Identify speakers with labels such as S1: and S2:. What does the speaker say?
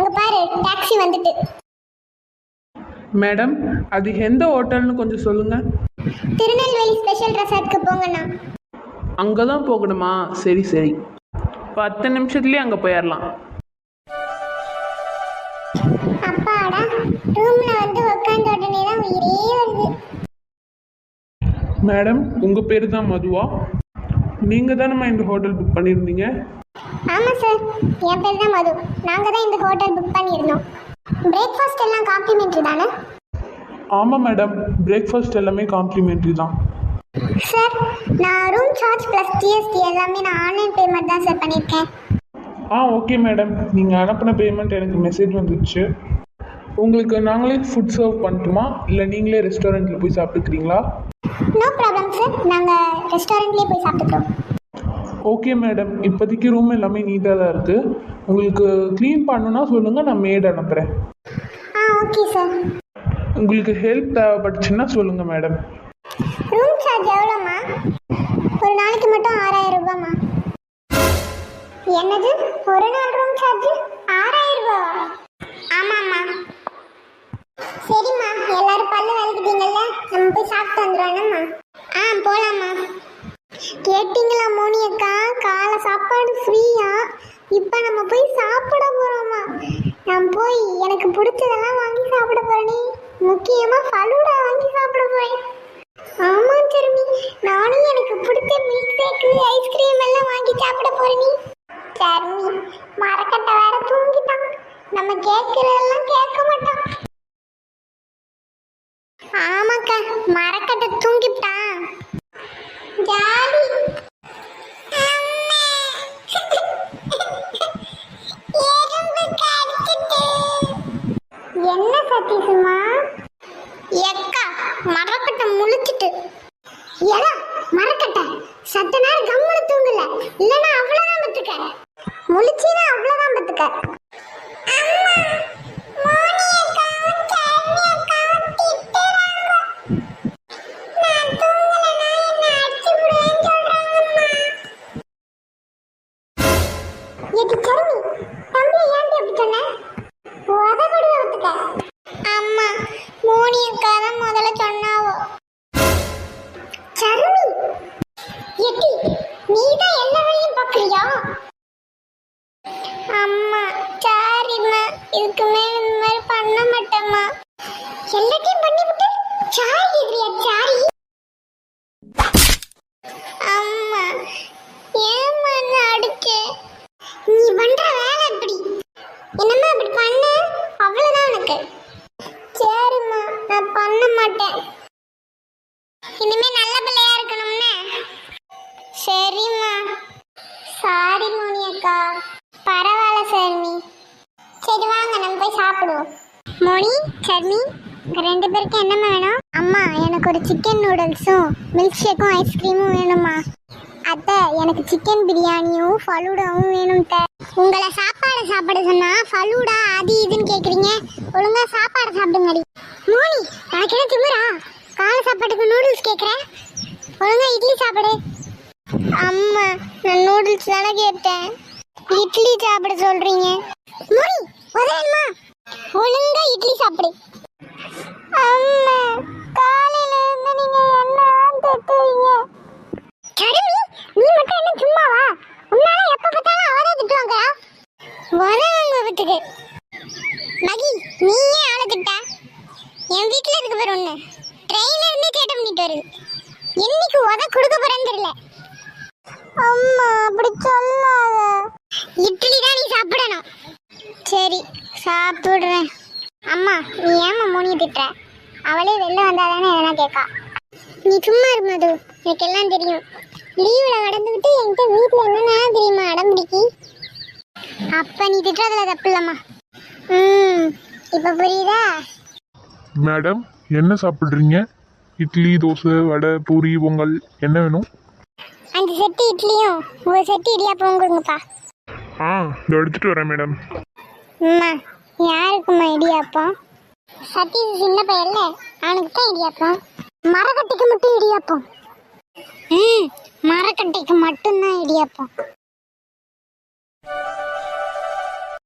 S1: அங்க பாரு டாக்ஸி வந்துட்டு.
S2: மேடம் அது எந்த ஹோட்டல்னு கொஞ்சம் சொல்லுங்கள்
S1: திருநெல்வேலி ஸ்பெஷல் ரெசார்ட்க்கு போங்கண்ணா.
S2: அங்கே தான் போகணுமா? சரி சரி. பத்து நிமிஷத்துலேயே அங்கே போயிடலாம்
S1: அப்பாடா ரூம்ல வந்து உட்காந்த உடனே தான் உயிரே வருது.
S2: மேடம் உங்கள் பேர் தான் மதுவா? நீங்கள் தானேம்மா இந்த ஹோட்டல் புக் பண்ணியிருந்தீங்க?
S1: ஆமா சார். என் பேர் தான் மது. நாங்க தான் இந்த ஹோட்டல் புக் பண்ணியிருந்தோம். பிரேக்ஃபாஸ்ட் எல்லாம் காம்ப்ளிமெண்ட்ரி தானே?
S2: ஆமாம் மேடம் பிரேக்ஃபாஸ்ட் எல்லாமே காம்ப்ளிமெண்ட்ரி தான்.
S1: சார் நான் ரூம் சார்ஜ் ப்ளஸ் ஜிஎஸ்டி எல்லாமே நான் ஆன்லைன் பேமெண்ட் தான் சார் பண்ணியிருக்கேன்.
S2: ஆ ஓகே மேடம் நீங்கள் அனுப்பின பேமெண்ட் எனக்கு மெசேஜ் வந்துடுச்சு உங்களுக்கு நாங்களே ஃபுட் சர்வ் பண்ணட்டுமா? இல்லை நீங்களே ரெஸ்டாரண்ட்டில் போய் சாப்பிட்டுக்கிறீங்களா?
S1: நோ ப்ராப்ளம் சார் நாங்கள் ரெஸ்டாரண்ட்லேயே போய் சாப்பிட்டுக்கிறோம்.
S2: ஓகே மேடம் இப்போதைக்கு ரூம் எல்லாமே நீட்டாக தான் இருக்குது உங்களுக்கு க்ளீன் பண்ணணுன்னா சொல்லுங்கள் நான் மேட் அனுப்புகிறேன்
S1: ஆ ஓகே சார்
S2: உங்களுக்கு ஹெல்ப் தேவைப்பட்டுச்சுன்னா சொல்லுங்கள் மேடம்
S1: ரூம் சார்ஜ் எவ்வளோம்மா? ஒரு நாளைக்கு மட்டும் ஆறாயிரம் ரூபாய்மா என்னது? ஒரு நாள் ரூம் சார்ஜ் ஆறாயிரம் ரூபாவா ஆமாம்மா. சரிம்மா. எல்லாரும் பல்லு விளக்கிட்டீங்கல்ல நம்ம போய் சாப்பிட்டு வந்துடுவோம்மா ஆ அக்கா காலை சாப்பாடு ஃப்ரீயா இப்போ நம்ம போய் சாப்பிட போகிறோமா நான் போய் எனக்கு பிடிச்சதெல்லாம் வாங்கி சாப்பிட போறேனே முக்கியமாக ஃபலூடா வாங்கி சாப்பிட போகிறேன் ஆமாம் சரி நானும் எனக்கு பிடிச்ச மில்க் ஷேக்கு ஐஸ்கிரீம் எல்லாம் வாங்கி சாப்பிட போகிறேனே சர்மி மரக்கட்டை வேற தூங்கிட்டான். நம்ம கேட்கறதெல்லாம் கேட்க மாட்டான். ஆமாக்கா மரக்க என்ன எக்கா மரக்கட்டை முழிச்சிட்டு. ஏடா மரக்கட்டை? சத்த நேரம் கம்முனு தூங்கல. இல்லனா அவ்வளவுதான் பத்துக்க. முழிச்சினா அவ்வளோதான் பத்துக்க. எட்டி நீ தான் எல்லா வேலையும் பார்க்குறியா? அம்மா சாரிம்மா இதுக்கு மேல இந்த மாதிரி பண்ண மாட்டேம்மா. எல்லாத்தையும் பண்ணி விட்டு சாரி கேக்குறியா சாரி? அம்மா ஏம்மா நான் அடிச்சேன் நீ பண்ற வேலை இப்படி. என்னம்மா இப்படி பண்ண? அவ்வளவுதான் உனக்கு சரிம்மா நான் பண்ண மாட்டேன். இனிமே நல்ல பிள்ளை இருக்கா? அக்கா பரவாயில்ல சர்மி சரி வாங்க நம்ம போய் சாப்பிடுவோம். மொழி சர்மி ரெண்டு பேருக்கு என்னம்மா வேணும்? அம்மா எனக்கு ஒரு சிக்கன் நூடுல்ஸும் மில்க் ஷேக்கும் ஐஸ்கிரீமும் வேணும்மா. அத்தை எனக்கு சிக்கன் பிரியாணியும் ஃபலூடாவும் வேணும் த உங்களை சாப்பாடு சாப்பிட சொன்னா ஃபலூடா அது இதுன்னு கேட்குறீங்க ஒழுங்கா சாப்பாடு சாப்பிடுங்கடி. மோனி எனக்கு என்ன திமுறா காலை சாப்பாட்டுக்கு நூடுல்ஸ் கேட்குறேன் ஒழுங்கா இட்லி சாப்பிடு. அம்மா நான் நூடுல்ஸ் தானே கேட்டேன். இட்லி சாப்பிட சொல்றீங்க? மோனி உதயன்மா ஒழுங்கா இட்லி சாப்பிடு. அம்மா காலையில இருந்து நீங்க என்ன திட்டுறீங்க? சடுமி நீ மட்டும் என்ன சும்மாவா உன்னால எப்ப பார்த்தாலும் அவரே திட்டுவாங்கடா. வரவங்க வீட்டுக்கு. மகி நீ ஏன் ஆளை திட்டா? என் வீட்டுல இருக்கு பேர் ஒண்ணு. ட்ரெயின்ல இருந்து சேட்டை பண்ணிட்டு வருது என்னைக்கு உத கொடுக்க போறேன்னு தெரியல. அம்மா அப்படி சொல்லாத இட்லி தான் நீ சாப்பிடணும் சரி சாப்பிடுறேன் அம்மா நீ ஏமா மோனியை திட்டுற? அவளே வெளில வந்தாதானே எதனா கேட்கா நீ சும்மா இரு மது எனக்கு எல்லாம் தெரியும். லீவில் கடந்துக்கிட்டு என்கிட்ட வீட்டில் என்னென்ன தெரியுமா அடம் பிடிக்கி அப்போ நீ திட்டுறதுல தப்பு இல்லைம்மா ம் இப்போ புரியுதா?
S3: மேடம் என்ன சாப்பிட்றீங்க? இட்லி தோசை வடை பூரி பொங்கல் என்ன வேணும்?
S1: அஞ்சு செட்டு இட்லியும் ஒரு செட்டு இடியாப்பம் கொடுங்கப்பா.
S3: ஆ இதோ எடுத்துகிட்டு வரேன் மேடம்.
S1: அம்மா யாருக்குமா இடியாப்பம்? சதீஷ் சின்ன பையன்ல அவனுக்கு தான் இடியாப்பம். மரக்கட்டைக்கு மட்டும் இடியாப்பம். ம் மரக்கட்டைக்கு மட்டும்தான் இடியாப்பம்.